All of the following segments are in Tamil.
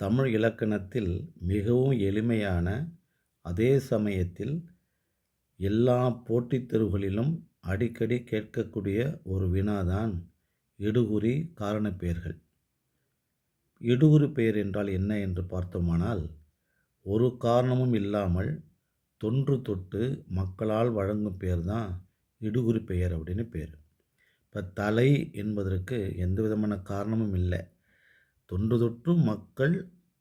தமிழ் இலக்கணத்தில் மிகவும் எளிமையான அதே சமயத்தில் எல்லா போட்டித் தேர்வுகளிலும் அடிக்கடி கேட்கக்கூடிய ஒரு வினாதான் இடுகுறி காரணப்பெயர்கள் இடுகுறி பெயர் என்றால் என்ன என்று பார்த்தோமானால் ஒரு காரணமும் இல்லாமல் தொன்று தொட்டு மக்களால் வழங்கும் பெயர் தான் இடுகுறி பெயர் அப்படின்னு பேர். இப்போ தலை என்பதற்கு எந்த விதமான காரணமும் இல்லை. தொன்று தொட்டு மக்கள்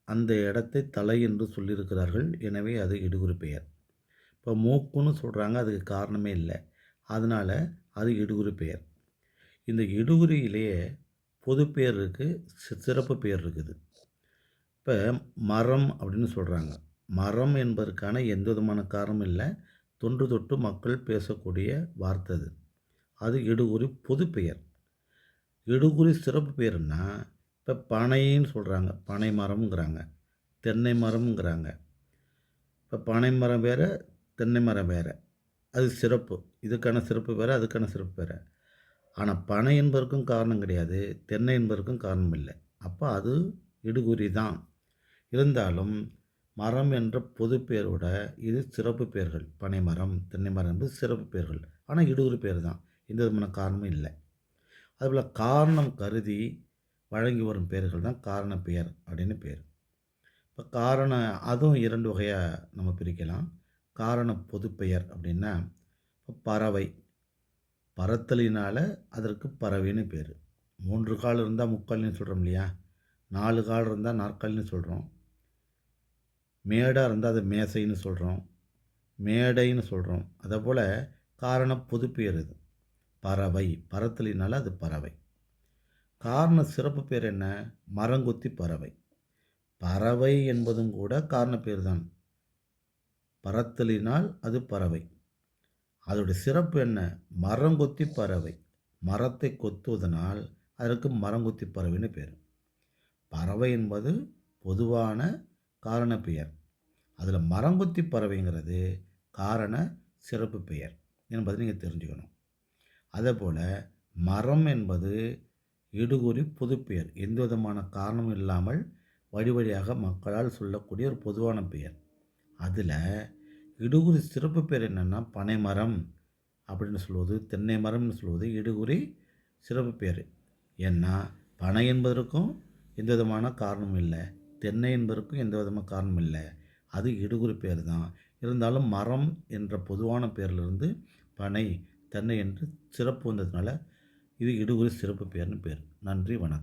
அந்த இடத்தை தலை என்று சொல்லியிருக்கிறார்கள். எனவே அது இடுகுறி பெயர். இப்போ மூக்குன்னு சொல்கிறாங்க அதுக்கு காரணமே இல்லை. அதனால் அது இடுகுறி பெயர். இந்த இடுகுறியிலேயே பொது பெயர் இருக்குது சிறப்பு பெயர் இருக்குது. இப்போ மரம் அப்படின்னு சொல்கிறாங்க மரம் என்பதற்கான எந்த விதமான காரணமும் இல்லை. தொன்று தொட்டு மக்கள் பேசக்கூடிய வார்த்தை அது. அது இடுகுறி பொது பெயர். இடுகுறி சிறப்பு பெயர்னால் இப்போ பனைன்னு சொல்கிறாங்க பனை மரம்ங்கிறாங்க. தென்னை மரம்ங்கிறாங்க. இப்போ பனை மரம் வேறு தென்னை மரம் வேறு. அது சிறப்பு. இதுக்கான சிறப்பு வேறு அதுக்கான சிறப்பு வேறு. ஆனால் பனை என்பதற்கும் காரணம் கிடையாது. தென்னை என்பதற்கும் காரணம் இல்லை. அப்போ அது இடுகுறி தான். இருந்தாலும் மரம் என்ற பொது பெயரோட இது சிறப்பு பெயர்கள் பனை மரம் தென்னை மரம் என்பது சிறப்பு பெயர்கள் ஆனால் இடுகுறி பெயர் தான். எந்த விதமான காரணமும் இல்லை. அதுபோல் காரணம் கருதி வழங்கி வரும் பெயர்கள் தான் காரண பெயர் அப்படின்னு பேர். இப்போ காரண அதுவும் இரண்டு வகையாக நம்ம பிரிக்கலாம். காரண பொதுப்பெயர் அப்படின்னா இப்போ பறவை. பறத்தலினால் அதற்கு பறவைன்னு பேர். மூன்று கால் இருந்தால் முக்கால்னு சொல்கிறோம் இல்லையா? நாலு கால் இருந்தால் நாற்கால்னு சொல்கிறோம் மேடாக இருந்தால் அது மேசைன்னு சொல்கிறோம் மேடைன்னு சொல்கிறோம் அதே போல் காரண பொதுப்பெயர் இது. பறவை. பறத்தலினால் அது பறவை. காரண சிறப்பு பேர் என்ன? மரங்கொத்தி பறவை. பறவை என்பதும் கூட காரண பேர் தான். பறத்தலினால் அது பறவை. அதோட சிறப்பு என்ன? மரங்கொத்தி பறவை. மரத்தை கொத்துவதனால் அதற்கு மரங்கொத்தி பறவைன்னு பேர். பறவை என்பது பொதுவான காரண பெயர். அதில் மரங்கொத்தி பறவைங்கிறது காரண சிறப்பு பெயர் என்பதை நீங்கள் தெரிஞ்சுக்கணும். அதே போல் மரம் என்பது இடுகுறி பொதுப்பெயர். எந்த விதமான காரணமும் இல்லாமல் வழி வழியாக மக்களால் சொல்லக்கூடிய ஒரு பொதுவான பெயர். அதில் இடுகுறி சிறப்பு பெயர் என்னென்னா பனைமரம் அப்படின்னு சொல்வது தென்னை மரம்னு சொல்வது இடுகுறி சிறப்பு பெயர். ஏன்னா பனை என்பதற்கும் எந்த விதமான காரணமும் இல்லை. தென்னை என்பதற்கும் எந்த விதமான காரணமும் இல்லை. அது இடுகுறி பேர் தான். இருந்தாலும் மரம் என்ற பொதுவான பெயரிலிருந்து பனை தென்னை என்று சிறப்பு வந்ததுனால இது இடுகுறி சிறப்பு பேர்னு பேர். நன்றி வணக்கம்.